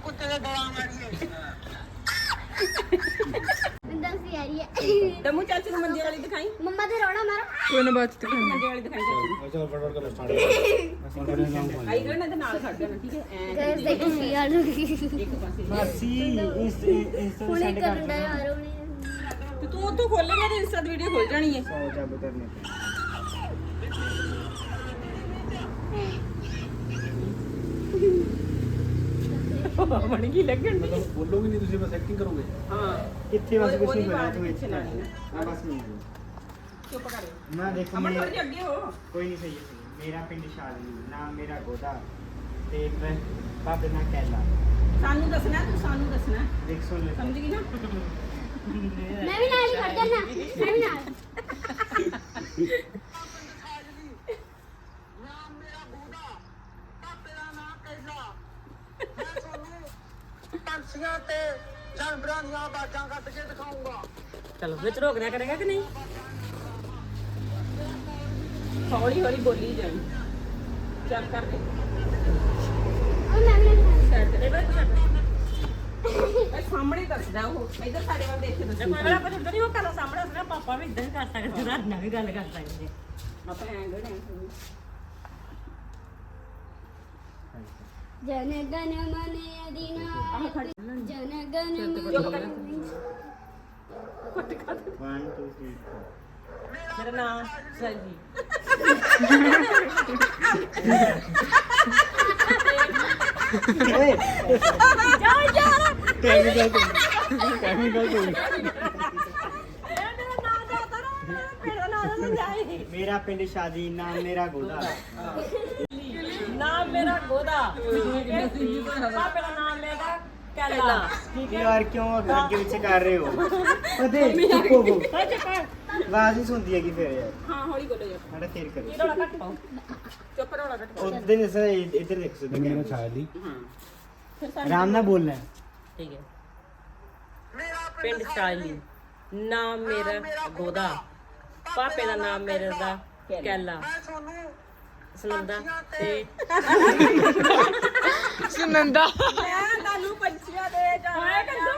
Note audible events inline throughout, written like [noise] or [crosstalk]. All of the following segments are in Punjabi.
ਕੁੱਤੇ ਦੇ ਡਰਾਂ ਮਾਰੀਏ ਮਿੰਦਾ ਸੀ ਆ ਰਹੀ ਹੈ ਦਮੂ ਚਾਚੂ ਨੂੰ ਮੰਜੇ ਵਾਲੀ ਦਿਖਾਈ ਮੰਮਾ ਤੇ ਰੋਣਾ ਮਾਰੋ ਕੋਈ ਨਾ ਬਾਤ ਦਿਖਾਉਂਦਾ ਮੰਜੇ ਵਾਲੀ ਦਿਖਾਈ ਚਾਚੂ ਚਲ ਫਟਾਫਟ ਕਰੋ ਸਟਾਰਟ ਆਈ ਗਏ ਨਾ ਤੇ ਨਾਲ ਖੜ ਜਾਣਾ ਠੀਕ ਹੈ ਐਂ ਗੈਸ ਦੇਖੋ ਕੀ ਹਾਲ ਹੋ ਗਈ ਇੱਕ ਪਾਸੇ ਮਾਸੀ ਇਸ ਇਸ ਤੋਂ ਹੁਣੇ ਸੈਂਡ ਕਰਨ ਕਰ ਦਾ ਯਾਰ ਹੁਣੇ ਤੇ ਤੂੰ ਉੱਥੋਂ ਖੋਲੇਗਾ ਤੇ ਇੰਸਟਾ ਦੀ ਵੀਡੀਓ ਖੁੱਲ ਜਾਣੀ ਹੈ ਸੌ ਜੱਬ ਕਰਨੇ ਬਣ ਗਈ ਲੱਗਣ ਦੀ। ਮਤਲਬ ਬੋਲੋਗੇ ਨਹੀਂ ਤੁਸੀਂ ਬਸ ਐਕਟਿੰਗ ਕਰੋਗੇ? ਹਾਂ। ਕਿੱਥੇ ਬਸ ਕੁਝ ਨਹੀਂ ਆਵਾਜ਼ ਤੂੰ ਇੱਥੇ ਨਾ ਬਸ ਨਹੀਂ ਚੁੱਪ ਕਰ। ਮੈਂ ਦੇਖੋ ਅਮਨ ਮੇਰਾ ਥੋੜੀ ਅੱਗੇ ਹੋ। ਕੋਈ ਨਹੀਂ ਸਹੀ ਹੈ ਸਹੀ ਹੈ। ਮੇਰਾ ਪਿੰਡ ਸ਼ਾਦਲੀ ਨਾਮ ਮੇਰਾ ਗੋਦਾ ਤੇ ਮੈਂ ਬਾਬੇ ਨਾਲ ਕਹਿਲਾ ਸਾਨੂੰ ਦੱਸਣਾ ਤੂੰ ਸਾਨੂੰ ਦੱਸਣਾ ਦੇਖ ਸੁਣ ਲੈ। ਸਮਝ ਗਈ ਨਾ? [laughs] ਮੈਂ ਵੀ ਨਾਲ ਹੀ ਖੜ ਜਾਣਾ ਮੈਂ ਵੀ ਨਾਲ [laughs] ਨਾਮ ਮੇਰਾ ਬੂਦਾ ਪਾਪੇ ਦਾ ਨਾਮ ਕੈਲਾ ਮੈਂ ਤੁਹਾਨੂੰ ਪੰਛੀਆਂ ਤੇ ਜਾਨਵਰਾਂ ਦੀਆਂ ਆਵਾਜ਼ਾਂ ਕੱਢ ਕੇ ਦਿਖਾਉਂਗਾ ਚਲੋ ਵਿੱਚ ਰੋਕ ਰਿਆ ਕਰੇਗਾ ਕਿ ਨਹੀਂ? ਹੌਲੀ ਹੌਲੀ ਬੋਲੀ ਜਾਈ। ਚੱਲ ਕਰ ਦੇ। ਮੈਂ ਨਾਲ ਸਾਈਡ ਤੇ ਬੈਠ ਜਾ ਇਹ ਸਾਹਮਣੇ ਦੱਸਦਾ ਉਹ। ਇਧਰ ਸਾਡੇ ਵੱਲ ਦੇਖ ਕੇ ਦੱਸਦਾ ਕੋਈ ਵਾਰ ਆਪਾਂ ਜਦੋਂ ਨਹੀਂ ਉਹ ਕਰਦਾ ਸਾਹਮਣੇ ਉਸਨੇ ਪਾਪਾ ਵੀ ਇਦਾਂ ਹੀ ਕਰ ਸਕਦੇ ਰਾਤ ਨਾਲ ਵੀ ਗੱਲ ਕਰ ਸਕਦੇ। ਆਪਾਂ ਐਂ ਗੜੇ ਜਨ ਗਨ ਮਨ ਅਦੀਨਾ ਜਨ ਗਨ ਚੁੱਪ ਕਰ 1 2 3 ਮੇਰਾ ਨਾਮ ਸਰਜੀ ਓਏ ਕੈਮੀਕਲ ਤੋਂ ਕੈਮੀਕਲ ਤੋਂ ਮੇਰਾ ਪਿੰਡ ਸ਼ਾਦੀ ਨਾਮ ਮੇਰਾ ਗੋਦਾ ਨਾਮ ਮੇਰਾ ਗੋਦਾ। ਪਾਪੇ ਦਾ ਨਾਮ ਮੇਰਾ ਕੈਲਾ। ਯਾਰ ਕਿਉਂ ਅੱਗੇ ਪਿੱਛੇ ਕਰ ਰਹੇ ਹੋ? ਪਤੇ ਚੁੱਪ ਹੋ ਆਵਾਜ਼ ਹੀ ਸੁਣਦੀ ਹੈਗੀ ਫਿਰ ਯਾਰ। ਹਾਂ ਹੌਲੀ ਬੋਲੋ ਜੀ ਸਾਡਾ ਫੇਰ ਕਰੋ। ਪਾਓ। ਚੁੱਪ ਰੋਲਾ ਕੱਟ ਉਸ ਦਿਨ ਸਰ ਇੱਧਰ ਦੇਖ ਸਕਦੇ ਮੇਰਾ ਸ਼ਾਦੀ ਹਾਂ। ਫਿਰ ਆਰਾਮ ਨਾਲ ਬੋਲਣਾ ਹੈ। ਠੀਕ ਹੈ। ਮੇਰਾ ਪਿੰਡ ਸ਼ਾਲੀ ਨਾਮ ਮੇਰਾ ਗੋਦਾ। ਪਾਪੇ ਦਾ ਨਾਮ ਮੇਰੇ ਦਾ ਕੈਲਾ। ਮੈਂ ਤੁਹਾਨੂੰ ਸੁਨੰਦਾ ਤੇ ਸੁਨੰਦਾ ਮੈਂ ਤੁਹਾਨੂੰ ਪੰਛੀਆਂ ਦੇ ਜਾ ਮੈਂ ਕੰਦੂ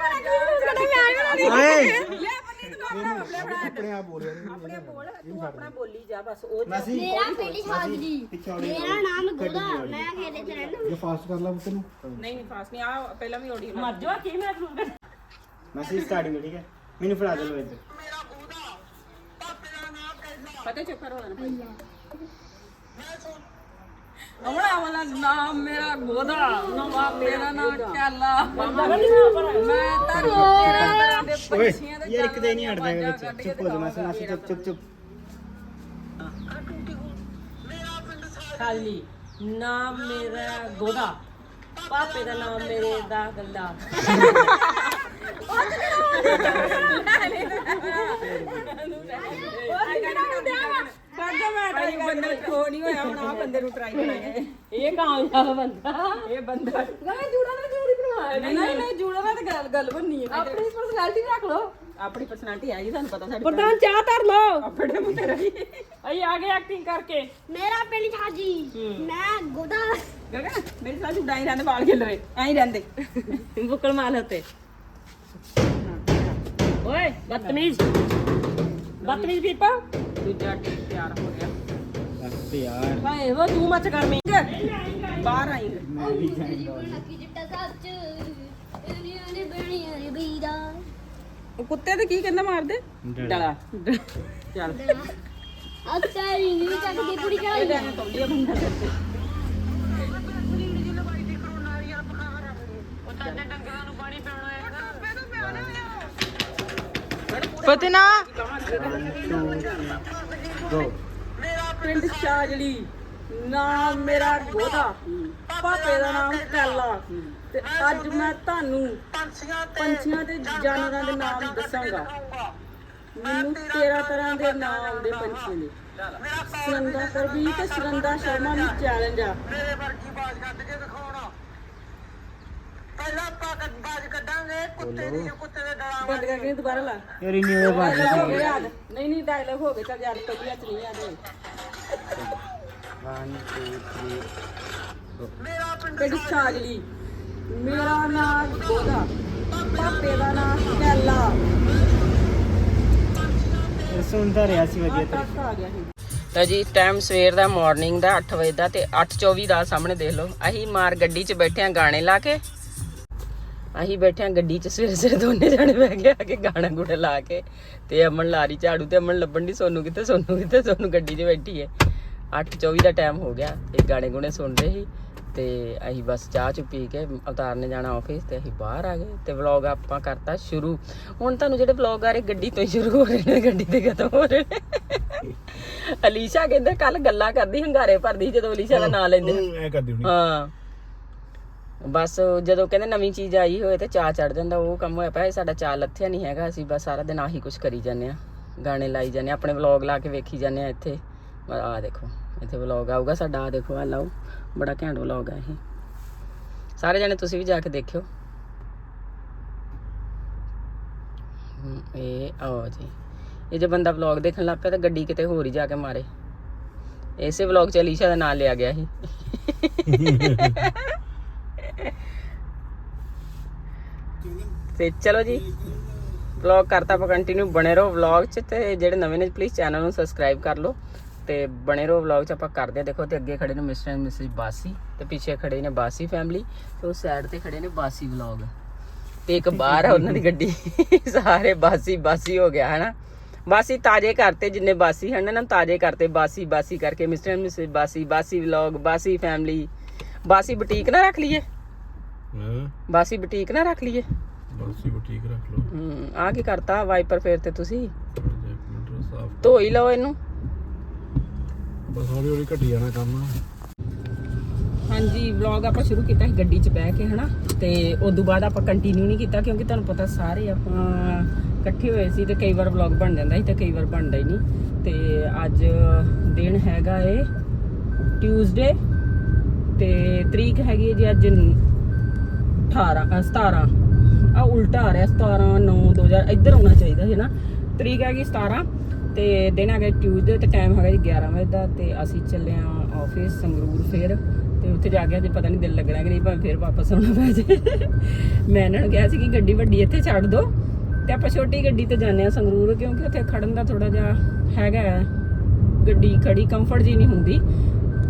ਓਏ। ਆਪਣੇ ਆਪ ਬੋਲ ਆਪਣੇ ਬੋਲ ਤੂੰ ਆਪਣਾ ਬੋਲੀ ਜਾ ਬਸ ਉਹ ਮਾਸੀ ਮੇਰਾ ਪਿੰਡ ਸ਼ਾਦਲੀ ਪਿੱਛੇ ਮੇਰਾ ਨਾਮ ਗੋਦਾ ਮੈਂ ਖੇਡੇ ਚ ਰਹਿਣਾ ਫਾਸਟ ਕਰ ਲਾ ਤੈਨੂੰ ਨਹੀਂ ਨਹੀਂ ਫਾਸ ਨਹੀਂ ਆ ਪਹਿਲਾਂ ਵੀ ਆਡੀਓ ਮਰ ਜਾ ਕੀ ਮੈਂ ਤੁਹਾਨੂੰ ਮਾਸੀ ਸਟਾਰਟਿੰਗ ਠੀਕ ਹੈ? ਮੈਨੂੰ ਫੜਾ ਦੇ ਲੋ ਇੱਧਰ। ਮੇਰਾ ਬੂਦਾ ਪਾਪੇ ਦਾ ਨਾਮ ਕੈਲਾ ਪਤਾ ਚੁੱਪ ਕਰੋ ਨਾ ਮੈਂ ਤੁਹਾਨੂੰ ਅਮਣਾ ਵਾਲਾ ਨਾਮ ਮੇਰਾ ਗੋਦਾ ਨਵਾ ਮੇਰਾ ਨਾਮ ਕੈਲਾ ਮੈਂ ਤਾਂ ਤੇਰਾ ਦੇ ਪੰਛੀਆਂ ਦੇ ਯਾਰ ਇੱਕ ਤੇ ਨਹੀਂ ਹਟਦਾ ਵਿੱਚ। ਚੁੱਪ ਹੋ ਜਾ ਮਾਸੀ ਮਾਸੀ ਚੁੱਪ ਚੁੱਪ ਚੁੱਪ। ਮੇਰਾ ਪਿੰਡ ਸਾਜ ਖਾਲੀ। ਨਾਮ ਮੇਰਾ ਗੋਦਾ। ਪਾਪੇ ਦਾ ਨਾਮ ਮੇਰੇ ਦਾ ਗੱਲਾ। ਕਾਗਾ ਮੈਂ ਟਰਾਈ ਬੰਦੇ ਕੋ ਨਹੀਂ ਹੋਇਆ ਹੁਣ ਆ ਬੰਦੇ ਨੂੰ ਟਰਾਈ ਕਰਾਂਗੇ ਇਹ ਕਾਮਯਾਬ ਬੰਦਾ? ਇਹ ਬੰਦਾ। ਨਾ ਜੂੜਾ ਨਾ ਜੋੜੀ ਬਣਵਾਇਆ ਨਹੀਂ ਨਹੀਂ ਨਹੀਂ ਜੂੜਾ ਨਾਲ ਤਾਂ ਗੱਲ ਗੱਲ ਬੰਨੀ ਹੈ। ਆਪਣੀ ਪਰਸਨੈਲਿਟੀ ਰੱਖ ਲੋ ਆਪਣੀ ਪਰਸਨੈਲਿਟੀ ਆਈ ਤੁਹਾਨੂੰ ਪਤਾ ਸਾਡੀ ਪ੍ਰਧਾਨ ਚਾਹ ਧਰ ਲੋ ਆਪਣੇ ਮੂੰਹ ਤੇ ਰਹੀ ਅਈ ਆ ਗਏ ਐਕਟਿੰਗ ਕਰਕੇ। ਮੇਰਾ ਪਿੰਡ ਸ਼ਾਦੀ ਮੈਂ ਗੋਦਾ ਮੇਰੇ ਸਾਹ ਜੁੜਾਈ ਹੀ ਰਹਿੰਦੇ ਵਾਲ ਖਿਲ ਰਹੇ। ਐਂ ਹੀ ਰਹਿੰਦੇ। ਬੁੱਕਲ ਮਾਲ ਹਤੇ ਓਏ ਬਦਤਮੀਜ਼। ਬਦਤਮੀਜ਼ ਪੀਪਾ ਦੂਜਾ ਟੀਮ ਤਿਆਰ ਹੋ ਗਿਆ। ਬਸ ਯਾਰ ਭਾਏ ਉਹ ਤੂੰ ਮੱਚ ਗਰਮੀ ਬਾਹਰ ਆਈ। ਮੈਂ ਵੀ ਉਹ ਕੁੱਤੇ ਤੇ ਕੀ ਕਹਿੰਦਾ ਮਾਰਦੇ? ਡਲਾ। ਚੱਲ। ਪਤਨਾ ਗੋ ਪਿੰਡ ਸ਼ਾਜਲੀ ਨਾਮ ਮੇਰਾ ਗੋਦਾ। ਪਾਪੇ ਦਾ ਨਾਮ ਕੈਲਾ ਤੇ ਅੱਜ ਮੈਂ ਤੁਹਾਨੂੰ ਪੰਛੀਆਂ ਤੇ ਜਾਨਵਰਾਂ ਦੇ ਨਾਮ ਦੱਸਾਂਗਾ। ਮੈਨੂੰ 13 ਤਰ੍ਹਾਂ ਦੇ ਨਾਮ ਆਉਂਦੇ ਪੰਛੀਆਂ ਦੇ। ਸੁਨੰਦਾ ਕਰਵੀ ਤੇ ਸੁਨੰਦਾ ਸ਼ਰਮਾ ਨੂੰ ਚੈਲੰਜ ਆ। ਮੇਰੇ ਵਰਗੀ ਬਾਜ ਕੱਢ ਕੇ ਦਿਖਾਉਣਾ। ਪਹਿਲਾਂ ਆਪਾਂ ਕੱਢ- ਬਾਜ ਕੱਢਾਂਗੇ ਕੁੱਤੇ ਦੀ ਕੁੱਤੇ ਦੇ ਬੰਦ ਕਰਕੇ ਦੁਬਾਰਾ ਲਾ। ਯਾਰ ਇੰਨੀ ਹੋਏ ਬਾਤ ਡਾਇਲੌਗ ਹੋ ਗਏ ਯਾਦ ਨਹੀਂ ਨਹੀਂ ਡਾਇਲੌਗ ਹੋ ਗਏ ਚੱਲ ਯਾਦ ਤਬੀਅਤ ਚ ਨਹੀਂ ਯਾਦ ਹੋਏ 1 2 3 ਮੇਰਾ ਪਿੰਡ ਪਿੰਡ ਛਾਜਲੀ? ਮੇਰਾ ਨਾਮ ਗੋਦਾ ਪਾਪੇ ਦਾ ਨਾਮ ਕੈਲਾ। ਸੁਣਦਾ ਰਿਹਾ ਸੀ ਵਧੀਆ ਤੱਕ ਆ ਗਿਆ ਸੀ। ਤਾਂ ਜੀ ਟਾਈਮ ਸਵੇਰ ਦਾ ਮਾਰਨਿੰਗ ਦਾ 8 ਵਜੇ ਦਾ ਤੇ 8:24 ਦਾ ਸਾਹਮਣੇ ਦੇਖ ਲਓ। ਅਸੀਂ ਮਾਰ ਗੱਡੀ 'ਚ ਬੈਠੇ ਆ ਗਾਣੇ ਲਾ ਕੇ। ਅਸੀਂ ਬੈਠੇ ਆ ਗੱਡੀ 'ਚ ਸਵੇਰੇ ਸਵੇਰੇ ਦੋਨੇ ਜਾਣੇ ਬਹਿ ਗਏ ਆ ਕੇ ਗਾਣਾ ਗੁੜੇ ਲਾ ਕੇ। ਤੇ ਅਮਨ ਲਾਰੀ ਝਾੜੂ ਤੇ ਅਮਨ ਲੱਭਣ ਦੀ ਸੋਨੂੰ ਕਿੱਥੇ ਸੋਨੂੰ ਕਿੱਥੇ ਸੋਨੂੰ ਗੱਡੀ 'ਚ ਬੈਠੀ ਹੈ 8:24 ਦਾ ਟਾਈਮ ਹੋ ਗਿਆ ਇਹ ਗਾਣੇ ਗੁਣੇ ਸੁਣ ਰਹੇ ਸੀ। ਤੇ ਅਸੀਂ ਬਸ ਚਾਹ ਚੁ ਪੀ ਕੇ ਅਵਤਾਰ ਨੇ ਜਾਣਾ ਆਫਿਸ ਤੇ ਅਸੀਂ ਬਾਹਰ ਆ ਗਏ ਤੇ ਵਲੌਗ ਆਪਾਂ ਕਰਤਾ ਸ਼ੁਰੂ। ਹੁਣ ਤੁਹਾਨੂੰ ਜਿਹੜੇ ਵਲੌਗ ਆ ਰਹੇ ਗੱਡੀ ਤੋਂ ਹੀ ਸ਼ੁਰੂ ਹੋ ਰਹੇ ਨੇ ਗੱਡੀ ਤੇ ਖਤਮ ਹੋ ਰਹੇ ਨੇ। ਅਲੀਸ਼ਾ ਕਹਿੰਦੇ ਕੱਲ ਗੱਲਾਂ ਕਰਦੀ ਹੰਗਾਰੇ ਭਰਦੀ ਜਦੋਂ ਅਲੀਸ਼ਾ ਦਾ ਨਾਂ ਲੈਂਦੇ ਐ ਕਰਦੀ ਹੁਣੀ ਹਾਂ। ਬਸ ਜਦੋਂ ਕਹਿੰਦੇ ਨਵੀਂ ਚੀਜ਼ ਆਈ ਹੋਏ ਤੇ ਚਾਹ ਚੜ ਜਾਂਦਾ, ਉਹ ਕੰਮ ਹੋਇਆ ਪਿਆ, ਇਹ ਸਾਡਾ ਚਾਹ ਲੱਥਿਆ ਨਹੀਂ ਹੈਗਾ, ਅਸੀਂ ਬਸ ਸਾਰਾ ਦਿਨ ਆਹੀ ਕੁਝ ਕਰੀ ਜਾਂਦੇ ਆ ਗਾਣੇ ਲਾਈ ਜਾਂਦੇ ਆ ਆਪਣੇ ਵਲੌਗ ਲਾ ਕੇ ਵੇਖੀ ਜਾਂਦੇ ਆ ਇੱਥੇ। ਆ ਦੇਖੋ, ਇੱਥੇ ਵਲੌਗ ਆਊਗਾ ਸਾਡਾ ਆ ਦੇਖੋ ਆ ਲਾਓ, ਬੜਾ ਘੈਂਟ ਵਲੌਗ ਆ ਇਹ। ਸਾਰੇ ਜਣੇ ਤੁਸੀਂ ਵੀ ਜਾ ਕੇ ਦੇਖਿਓ। ਇਹ, ਆਓ ਜੀ। ਇਹ ਜੇ ਬੰਦਾ ਵਲੌਗ ਦੇਖਣ ਲੱਗ ਪਿਆ ਤਾਂ ਗੱਡੀ ਕਿਤੇ ਹੋਰ ਹੀ ਜਾ ਕੇ ਮਾਰੇ। ਇਸੇ ਵਲੌਗ ਚ ਅਲੀਸ਼ਾ ਦਾ ਨਾਮ ਲਿਆ ਗਿਆ ਸੀ। [laughs] ਤੇ ਚਲੋ ਜੀ ਵਲੌਗ ਕਰਤਾ ਆਪਾਂ ਕੰਟੀਨਿਊ ਬਣੇ ਰਹੋ ਵਲੌਗ 'ਚ ਤੇ ਜਿਹੜੇ ਨਵੇਂ ਨੇ ਪਲੀਜ਼ ਚੈਨਲ ਨੂੰ ਸਬਸਕ੍ਰਾਈਬ ਕਰ ਲਓ ਤੇ ਬਣੇ ਰਹੋ ਵਲੌਗ 'ਚ ਆਪਾਂ ਕਰਦੇ ਆ ਦੇਖੋ ਤੇ ਅੱਗੇ ਖੜੇ ਨੇ ਮਿਸਟਰ ਐਂਡ ਮਿਸਿਸ ਬਾਸੀ ਤੇ ਪਿੱਛੇ ਖੜੇ ਨੇ ਬਾਸੀ ਫੈਮਿਲੀ ਤੇ ਉਹ ਸਾਈਡ ਤੇ ਖੜੇ ਨੇ ਬਾਸੀ ਵਲੌਗ ਤੇ ਇੱਕ ਬਾਹਰ ਆ ਉਹਨਾਂ ਦੀ ਗੱਡੀ ਸਾਰੇ ਬਾਸੀ ਬਾਸੀ ਹੋ ਗਿਆ ਹਨਾ? ਬਾਸੀ ਤਾਜੇ ਕਰਤੇ ਜਿੰਨੇ ਬਾਸੀ ਹਨ ਨਾ ਤਾਜੇ ਕਰਤੇ ਬਾਸੀ ਬਾਸੀ ਕਰਕੇ ਮਿਸਟਰ ਐਂਡ ਮਿਸਿਸ ਬਾਸੀ ਬਾਸੀ ਵਲੌਗ ਬਾਸੀ ਫੈਮਿਲੀ ਬਾਸੀ ਬੁਟੀਕ ਨਾ ਰੱਖ ਲਈਏ? ਹਾਂ। ਬਾਸੀ ਬੁਟੀਕ ਨਾ ਰੱਖ ਲਈਏ? ਬਸ ਹੀ ਠੀਕ ਰੱਖ ਲਓ। ਹੂੰ ਆ ਕੀ ਕਰਤਾ? ਵਾਈਪਰ ਫੇਰ ਤੇ ਤੁਸੀਂ ਸਾਫ਼ ਧੋ ਹੀ ਲਓ ਇਹਨੂੰ। ਬਸ ਹੌਲੀ ਹੌਲੀ ਘਟੀ ਜਾਣਾ ਕੰਮ। ਹਾਂਜੀ ਵਲੌਗ ਆਪਾਂ ਸ਼ੁਰੂ ਕੀਤਾ ਸੀ ਗੱਡੀ 'ਚ ਬਹਿ ਕੇ ਹਨਾ? ਤੇ ਉਸ ਤੋਂ ਬਾਅਦ ਆਪਾਂ ਕੰਟੀਨਿਊ ਨਹੀਂ ਕੀਤਾ ਕਿਉਂਕਿ ਤੁਹਾਨੂੰ ਪਤਾ ਸਾਰੇ ਆਪਾਂ ਇਕੱਠੇ ਹੋਏ ਸੀ ਤੇ ਕਈ ਵਾਰ ਵਲੌਗ ਬਣ ਜਾਂਦਾ ਸੀ ਤੇ ਕਈ ਵਾਰ ਬਣਦਾ ਹੀ ਨਹੀਂ। ਤੇ ਅੱਜ ਦਿਨ ਹੈਗਾ ਏ ਟਿਊਜ਼ਡੇ ਤੇ ਤਰੀਕ ਹੈਗੀ ਹੈ ਜੀ ਅੱਜ 18 ਅ, 17 ਆ ਉਲਟਾ ਆ ਰਿਹਾ 17 9 2000 ਇੱਧਰ ਆਉਣਾ ਚਾਹੀਦਾ ਹੈ ਨਾ। ਤਰੀਕ ਹੈਗੀ 17 ਤੇ ਦਿਨ ਹੈਗਾ ਟਿਊਜ਼ਡੇ ਤੇ ਟਾਈਮ ਹੈਗਾ ਜੀ 11 ਵਜੇ ਦਾ ਤੇ ਅਸੀਂ ਚੱਲੇ ਆ ਆਫਿਸ ਸੰਗਰੂਰ ਫੇਰ ਤੇ ਉੱਥੇ ਜਾ ਕੇ ਅਜੇ ਪਤਾ ਨਹੀਂ ਦਿਲ ਲੱਗਣਾ ਕਿ ਨਹੀਂ, ਭਾਵੇਂ ਫੇਰ ਵਾਪਸ ਆਉਣਾ ਪੈ ਜੇ। ਮੈਂ ਇਹਨਾਂ ਨੂੰ ਕਿਹਾ ਸੀ ਕਿ ਗੱਡੀ ਵੱਡੀ ਇੱਥੇ ਛੱਡ ਦਿਓ ਤੇ ਆਪਾਂ ਛੋਟੀ ਗੱਡੀ ਤੇ ਜਾਂਦੇ ਆ ਸੰਗਰੂਰ ਕਿਉਂਕਿ ਉੱਥੇ ਖੜਨ ਦਾ ਥੋੜਾ ਜਿਹਾ ਹੈਗਾ ਗੱਡੀ ਖੜੀ ਕੰਫਰਟ ਜੀ ਨਹੀਂ ਹੁੰਦੀ।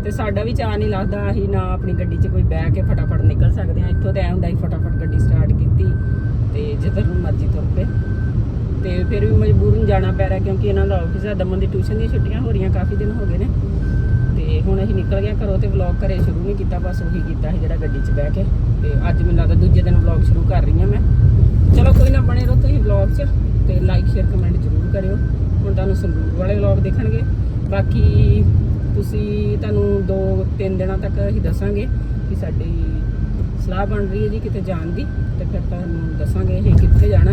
ਤੇ ਸਾਡਾ ਵੀ ਚਾਹ ਨਹੀਂ ਲੱਗਦਾ ਅਸੀਂ ਨਾ ਆਪਣੀ ਗੱਡੀ 'ਚ ਕੋਈ ਬਹਿ ਕੇ ਫਟਾਫਟ ਨਿਕਲ ਸਕਦੇ ਆ ਇੱਥੋਂ ਤਾਂ ਐ ਹੁੰਦਾ ਹੀ ਫਟਾਫਟ ਗੱਡੀ ਸਟਾਰਟ ਕੀਤੀ ਤੇ ਜਿੱਧਰ ਨੂੰ ਮਰਜ਼ੀ ਤੁਰ ਪਏ। ਤੇ ਫਿਰ ਵੀ ਮਜਬੂਰਨ ਜਾਣਾ ਪੈ ਰਿਹਾ ਕਿਉਂਕਿ ਇਹਨਾਂ ਦਾ ਆਫਿਸ ਹੈ, ਦਮਨ ਦੀ ਟਿਊਸ਼ਨ ਦੀਆਂ ਛੁੱਟੀਆਂ ਹੋ ਰਹੀਆਂ, ਕਾਫੀ ਦਿਨ ਹੋ ਗਏ ਨੇ। ਤੇ ਹੁਣ ਅਸੀਂ ਨਿਕਲ ਗਏ ਘਰੋਂ ਤੇ ਵਲੌਗ ਘਰੇ ਸ਼ੁਰੂ ਨਹੀਂ ਕੀਤਾ, ਬਸ ਉਹੀ ਕੀਤਾ ਸੀ ਜਿਹੜਾ ਗੱਡੀ 'ਚ ਬਹਿ ਕੇ। ਤੇ ਅੱਜ ਮੈਨੂੰ ਲੱਗਦਾ ਦੂਜੇ ਦਿਨ ਵਲੌਗ ਸ਼ੁਰੂ ਕਰ ਰਹੀ ਹਾਂ ਮੈਂ। ਚਲੋ ਕੋਈ ਨਾ, ਬਣੇ ਰਹੋ ਤੁਸੀਂ ਵਲੌਗ 'ਚ ਤੇ ਲਾਈਕ ਸ਼ੇਅਰ ਕਮੈਂਟ ਜ਼ਰੂਰ ਕਰਿਓ। ਹੁਣ ਤੁਹਾਨੂੰ ਸੰਗਰੂਰ ਵਾਲੇ ਵਲੌਗ ਦੇਖਣਗੇ। ਬਾਕੀ ਤੁਸੀਂ ਤੁਹਾਨੂੰ ਦੋ ਤਿੰਨ ਦਿਨਾਂ ਤੱਕ ਅਸੀਂ ਦੱਸਾਂਗੇ ਕਿ ਸਾਡੀ ਸਲਾਹ ਬਣ ਰਹੀ ਹੈ ਜੀ ਕਿਤੇ ਜਾਣ ਦੀ ਤੇ ਫਿਰ ਤੁਹਾਨੂੰ ਦੱਸਾਂਗੇ ਇਹ ਕਿੱਥੇ ਜਾਣਾ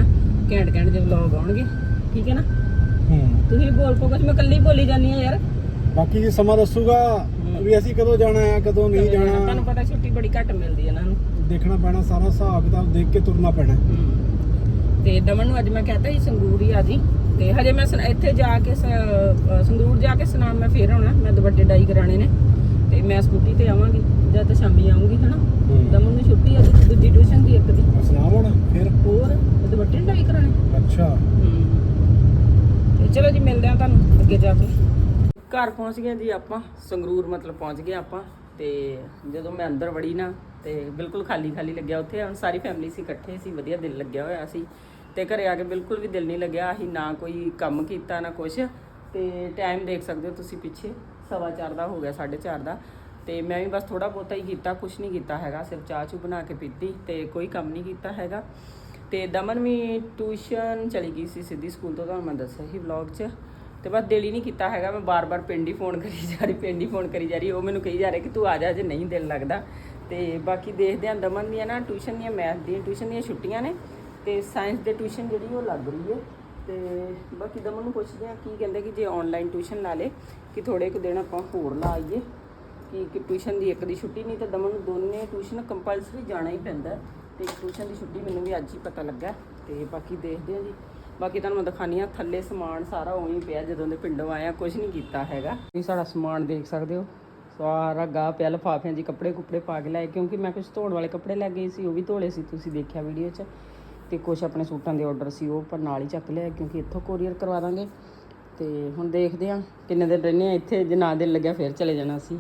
ਘੈਂਟ ਘੈਂਟ ਦੇ ਵਲੌਗ ਆਉਣਗੇ। ਠੀਕ ਹੈ ਨਾ? ਹੂੰ। ਤੁਸੀਂ ਬੋਲ ਪੋ ਕੁਛ ਮੈਂ ਇਕੱਲੀ ਬੋਲੀ ਜਾਂਦੀ ਆ ਯਾਰ। ਬਾਕੀ ਜੇ ਸਮਾਂ ਦੱਸੂਗਾ ਵੀ ਅਸੀਂ ਕਦੋਂ ਜਾਣਾ ਹੈ ਕਦੋਂ ਨਹੀਂ ਤੁਹਾਨੂੰ ਜਾਣਾ? ਪਤਾ ਛੁੱਟੀ ਬੜੀ ਘੱਟ ਮਿਲਦੀ ਹੈ ਇਹਨਾਂ ਨੂੰ ਦੇਖਣਾ ਪੈਣਾ ਸਾਰਾ ਹਿਸਾਬ ਕਿਤਾਬ ਦੇਖ ਕੇ ਤੁਰਨਾ ਪੈਣਾ ਤੇ ਦਮਨ ਨੂੰ ਅੱਜ ਮੈਂ ਕਹਤਾ ਸੀ ਸੰਗਰੂਰ ਹੀ ਆ ਜੀ। ਤੇ ਹਜੇ ਮੈਂ ਇੱਥੇ ਜਾ ਕੇ ਸੰਗਰੂਰ ਜਾ ਕੇ ਸੁਨਾਮ ਮੈਂ ਫੇਰ ਆਉਣਾ ਮੈਂ ਦੁਪੱਟੇ ਡਾਈ ਕਰਾਣੇ ਨੇ ਤੇ ਮੈਂ ਸਕੂਟੀ ਤੇ ਆਵਾਂਗੀ ਜਦ ਤਾਂ ਸ਼ਾਮੀ ਆਉਂਗੀ ਹਨਾ? ਦਮਨ ਨੂੰ ਛੁੱਟੀ ਆ ਜੀ, ਦੂਜੀ ਟਿਊਸ਼ਨ ਦੀ ਇੱਕ ਦੀ। ਸੁਣਾਮ ਹੁਣ ਫਿਰ? ਹੋਰ ਦੁਪੱਟੇ ਡਾਈ ਕਰਾਣੇ ਅੱਛਾ। ਤੇ ਚਲੋ ਜੀ ਮਿਲਦੇ ਆ ਤੁਹਾਨੂੰ ਅੱਗੇ ਜਾ ਕੇ। ਘਰ ਪਹੁੰਚ ਗਏ ਜੀ ਆਪਾਂ ਸੰਗਰੂਰ ਮਤਲਬ ਪਹੁੰਚ ਗਏ ਆਪਾਂ ਤੇ ਜਦੋਂ ਮੈਂ ਅੰਦਰ ਵੜੀ ਨਾ ਤੇ ਬਿਲਕੁਲ ਖਾਲੀ ਖਾਲੀ ਲੱਗਿਆ ਉੱਥੇ ਹੁਣ ਸਾਰੀ ਫੈਮਿਲੀ ਸੀ ਇਕੱਠੇ ਸੀ ਵਧੀਆ ਦਿਲ ਲੱਗਿਆ ਹੋਇਆ ਸੀ। ਤੇ ਘਰੇ ਆ ਕੇ ਬਿਲਕੁਲ ਵੀ ਦਿਲ ਨਹੀਂ ਲੱਗਿਆ ਅਸੀਂ ਨਾ ਕੋਈ ਕੰਮ ਕੀਤਾ, ਨਾ ਕੁਛ। ਤੇ ਟਾਈਮ ਦੇਖ ਸਕਦੇ ਹੋ ਤੁਸੀਂ ਪਿੱਛੇ, ਸਵਾ ਚਾਰ ਦਾ ਹੋ ਗਿਆ 4:30 ਦਾ। ਤੇ ਮੈਂ ਵੀ ਬਸ ਥੋੜਾ ਬਹੁਤਾ ਹੀ ਕੀਤਾ, ਕੁਛ ਨਹੀਂ ਕੀਤਾ ਹੈਗਾ, ਸਿਰਫ ਚਾਹ ਚੂ ਬਣਾ ਕੇ ਪੀਤੀ ਤੇ ਕੋਈ ਕੰਮ ਨਹੀਂ ਕੀਤਾ ਹੈਗਾ। ਤੇ ਦਮਨ ਵੀ ਟਿਊਸ਼ਨ ਚਲੀ ਗਈ ਸੀ ਸਿੱਧੀ ਸਕੂਲ ਤੋਂ, ਤੁਹਾਨੂੰ ਮੈਂ ਦੱਸਿਆ ਸੀ ਵਲੌਗ 'ਚ। ਤੇ ਬਸ ਦਿਲ ਹੀ ਨਹੀਂ ਕੀਤਾ ਹੈਗਾ, ਮੈਂ ਬਾਰ-ਬਾਰ ਪਿੰਡ ਹੀ ਫੋਨ ਕਰੀ ਜਾ ਰਹੀ, ਪਿੰਡ ਹੀ ਫੋਨ ਕਰੀ ਜਾ ਰਹੀ, ਉਹ ਮੈਨੂੰ ਕਹੀ ਜਾ ਰਿਹਾ ਕਿ ਤੂੰ ਆ ਜਾ ਜੇ ਨਹੀਂ ਦਿਲ ਲੱਗਦਾ। ਤੇ ਬਾਕੀ ਦੇਖਦੇ ਆਂ ਦਮਨ ਦੀਆਂ ਨਾ ਟਿਊਸ਼ਨ ਦੀਆਂ ਮੈਥ ਦੀਆਂ ਟਿਊਸ਼ਨ ਦੀਆਂ ਛੁੱਟੀਆਂ ਨੇ। ਤੇ ਸਾਇੰਸ ਦੇ ਟਿਊਸ਼ਨ ਜਿਹੜੀ ਉਹ ਲੱਗ ਰਹੀ ਹੈ। ਤੇ ਬਾਕੀ ਦਮਨ ਨੂੰ ਪੁੱਛਦੇ ਆ ਕੀ ਕਹਿੰਦੇ ਕਿ ਜੇ ਆਨਲਾਈਨ ਟਿਊਸ਼ਨ ਲਾ ਲੇ, ਕਿ ਥੋੜੇ ਕੁ ਦਿਨ ਆਪਾਂ ਹੋਰ ਲਾ ਆਈਏ, ਕਿ ਕਿ ਟਿਊਸ਼ਨ ਦੀ ਇੱਕ ਦੀ ਛੁੱਟੀ ਨਹੀਂ, ਤਾਂ ਦਮਨ ਨੂੰ ਦੋਨੇ ਟਿਊਸ਼ਨ ਕੰਪਲਸਰੀ ਜਾਣਾ ਹੀ ਪੈਂਦਾ ਹੈ। ਤੇ ਟਿਊਸ਼ਨ ਦੀ ਛੁੱਟੀ ਮੈਨੂੰ ਵੀ ਅੱਜ ਹੀ ਪਤਾ ਲੱਗਾ ਤੇ ਬਾਕੀ ਦੇਖਦੇ ਹਾਂ ਜੀ। ਬਾਕੀ ਤੁਹਾਨੂੰ ਮੈਂ ਦਿਖਾਨੀ ਆ ਥੱਲੇ ਸਮਾਨ ਸਾਰਾ ਉਹੀ ਪਿਆ, ਜਦੋਂ ਦੇ ਪਿੰਡੋਂ ਆਇਆ ਕੁਝ ਨਹੀਂ ਕੀਤਾ ਹੈਗਾ। ਇਹ ਸਾਡਾ ਸਮਾਨ ਦੇਖ ਸਕਦੇ ਹੋ। ਸਾਰਾ ਗਾ ਪਿਆ, ਲਫਾਫਿਆਂ ਜੀ ਕੱਪੜੇ ਕੁਪੜੇ ਪਾ ਕੇ ਲਾਏ ਕਿਉਂਕਿ ਮੈਂ ਕੁਝ ਧੋਣ ਵਾਲੇ ਕੱਪੜੇ ਲੈ ਗਏ ਸੀ, ਉਹ ਵੀ ਧੋਲੇ ਸੀ, ਤੁਸੀਂ ਦੇਖਿਆ ਵੀਡੀਓ 'ਚ। ਤੇ ਕੁਝ ਆਪਣੇ ਸੂਟਾਂ ਦੇ ਆਰਡਰ ਸੀ, ਉਹ ਪਰ ਨਾਲ ਹੀ ਚੱਕ ਲਿਆ, ਕਿਉਂਕਿ ਇੱਥੋਂ ਕੋਰੀਅਰ ਕਰਵਾ ਦਾਂਗੇ। ਤੇ ਹੁਣ ਦੇਖਦੇ ਆ ਕਿੰਨੇ ਦਿਨ ਰਹਿੰਦੇ ਆ ਇੱਥੇ, ਜੇ ਨਾ ਦਿਲ ਲੱਗਿਆ ਫਿਰ ਚਲੇ ਜਾਣਾ ਸੀ